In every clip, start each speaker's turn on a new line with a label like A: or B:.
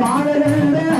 A: பாடல்கள்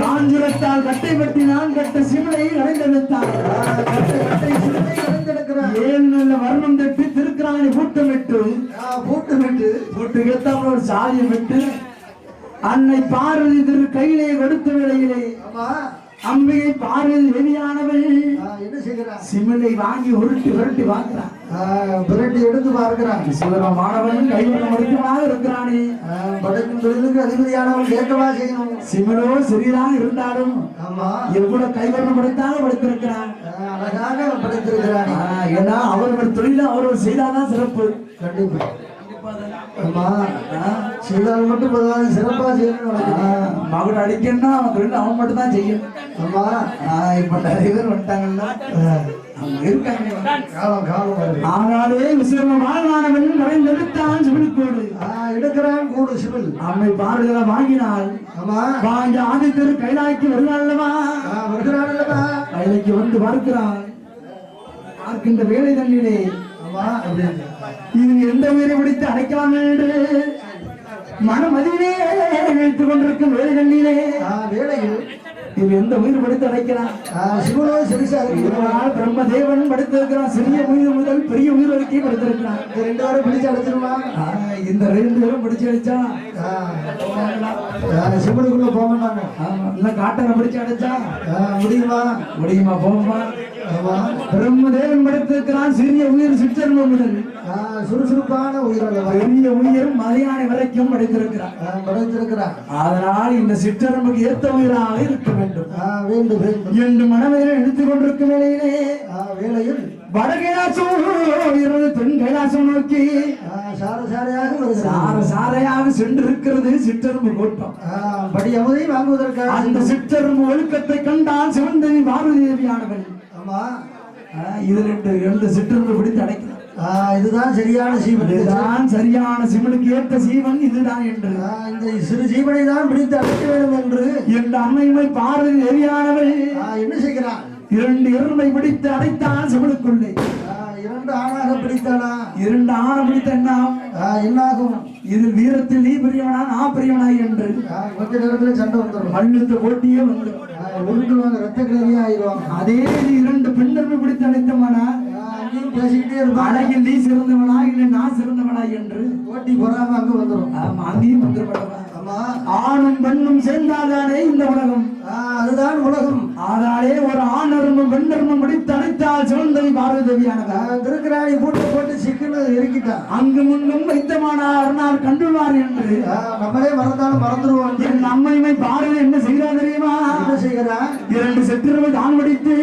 A: காஞ்சுரத்தால் கட்டை வெட்டி நான் கட்ட சிவனை அடைந்தெடுத்தார் திருக்கிறானை கூட்டமிட்டு
B: கூட்டமிட்டு
A: கூட்டு கேத்தாமல் ஒரு சாதியை விட்டு அன்னை பார்வதி திரு கையிலே கொடுத்த வேளையிலே அம்பிகை பார்வதி வெளியானவள்
B: என்ன செய்கிறா
A: சிமலை வாங்கி உருட்டி உருட்டி வாங்குறான்
B: புரட்டி எடுத்து பார்க்கிறான்.
A: கைவரம் முடிக்கமாக இருக்கிறானே.
B: படைக்கும் தொழிலுக்கு அதிபதியானவன் கேட்கவா செய்யணும்.
A: சிமலோ சிறிதாக இருந்தாலும்
B: ஆமா.
A: எவ்வளவு கைவரம் படைத்தாக படைத்திருக்கிறான்
B: அழகாக படைத்திருக்கிறான்
A: ஏன்னா அவரவர் தொழில அவரவர் செய்தாதான் சிறப்பு.
B: கண்டிப்பா. செய்தால் மட்டும் சிறப்பா செய்யணும்
A: மகுட அடிக்கணும்னா அவன் தொழில் அவன் மட்டும் தான் செய்யணும்
B: ஆமா
A: இப்ப நிறைய பேர் வந்துட்டாங்கன்னா ஆனாலே விசிறம வாழ்வானவன் கலைந்தெடுத்தான் சிவனுக்கோடு
B: ஆ, எடுக்கிறான் கூடு
A: அம்மை வாங்கி ஆதித்தர் கைலாய்க்கு கைலைக்கு வந்து பார்க்கிறான் பார்க்கின்ற வேலை தண்ணிலே இது எந்த உயிரை பிடித்து அடைக்கலாம் என்று நினைத்துக் கொண்டிருக்கும் வேலை
B: வேளையில்
A: இது எந்த உயிர் பிடித்து அடைக்கலாம்
B: ஆ, சிவனோ சிறுசா இருக்கிறான்
A: இதனால் பிரம்மதேவன் படுத்திருக்கிறான் சிறிய உயிர் முதல் பெரிய உயிர் வரைக்கும் படுத்திருக்கிறான்
B: இந்த ரெண்டு வாரம் பிடிச்சு
A: இந்த ரெண்டு பேரும் பிடிச்சு
B: ஆ, சிவனுக்குள்ள போக மாட்டாங்க.
A: இல்ல காட்டனை பிடிச்சு அடிச்சா?
B: ஆ, முடியுமா?
A: முடியுமா போகுமா? பிரம்மதேவன் படுத்திருக்கிறான். சிறிய உயிர் சிற்றர்ம முதல்.
B: சுறுசுறுப்பான உயிரல்லவா
A: பெரிய உயிர் மலையானை வரைக்கும் படைத்திருக்கிறான்
B: ஆ, படைத்திருக்கிறான்
A: அதனால் இந்த சிற்றரம்புக்கு ஏத்த உயிராக இருக்க வேண்டும்.
B: வேண்டும் வேண்டும்.
A: என்று மனமையில எடுத்துக் கொண்டிருக்கும் வேளையிலே
B: ஆ, வேளையில்
A: வடகைலாசம் தென் கைலாசம் நோக்கி
B: சார சாரையாக
A: சென்றிருக்கிறது சிற்றரம்பு கூட்டம்.
B: படி அமுதை வாங்குவதற்காக
A: அந்த சிற்றரம்பு ஒழுக்கத்தை கண்டால் சிவந்தேவி பார்வதி தேவியானவள்.
B: ஆமா.
A: ஆஹ், இது ரெண்டு ரெண்டு சிற்றரம்பு பிடித்து அடைக்கலாம்
B: ஆ, இதுதான் சரியான சீவன்.
A: இதுதான் சரியான சிவனுக்கு ஏற்ற சீவன் இதுதான் என்று.
B: இந்த சிறு ஜீவனை தான் பிடித்து அழைக்க வேண்டும் என்று.
A: அம்மைமை பார்வதி தேவியானவள்
B: ஆ, என்ன செய்கிறான்?
A: இரண்டு எருமை பிடித்து அடைத்தான் சிவனுக்குள்ளே.
B: இரண்டு ஆணாக பிடித்தானா?
A: இரண்டு ஆணை பிடித்த என்ன?
B: என்னாகும்?
A: இதில் வீரத்தில் நீ பெரியவனா நான் பெரியவனாய் என்று.
B: கொஞ்ச நேரத்துல சண்டை வந்துடும்
A: மல்யுத்த போட்டியே வந்து
B: உருண்டுவாங்க ரத்த கிளறியா ஆயிடுவாங்க
A: அதே இது இரண்டு பெண்ணர்மை பிடித்து
B: அங்கேயும் பேசிக்கிட்டே இருப்பாங்க
A: அழகில் நீ சிறந்தவனா இல்லை நான் சிறந்தவனா என்று?
B: போட்டி பொறாம அங்க வந்துடும்
A: ஆமா, அங்கேயும்
B: ஆமா.
A: ஆணும் பெண்ணும் சேர்ந்தால்தானே இந்த உலகம்?
B: அதுதான் உலகம்.
A: ஆனாலே ஒரு ஆண் அரும்பும் பெண் அரும்பும் பிடித்து அடைத்தால் சிவந்தவி பார்வதி தேவியானவா
B: ஆ, திருக்குறாணி போட்டு போட்டு சிக்கன இறக்கிட்டான்
A: அங்கும் இங்கும் வைத்தமானார் நான் கண்டுள்ளார் என்று.
B: நம்மளே மறந்தாலும் மறந்துடுவோம்
A: அம்மைமை பார்வை என்ன செய்கிறார் தெரியுமா?
B: என்ன செய்கிறான்
A: இரண்டு செட்டிரவை தான் பிடித்து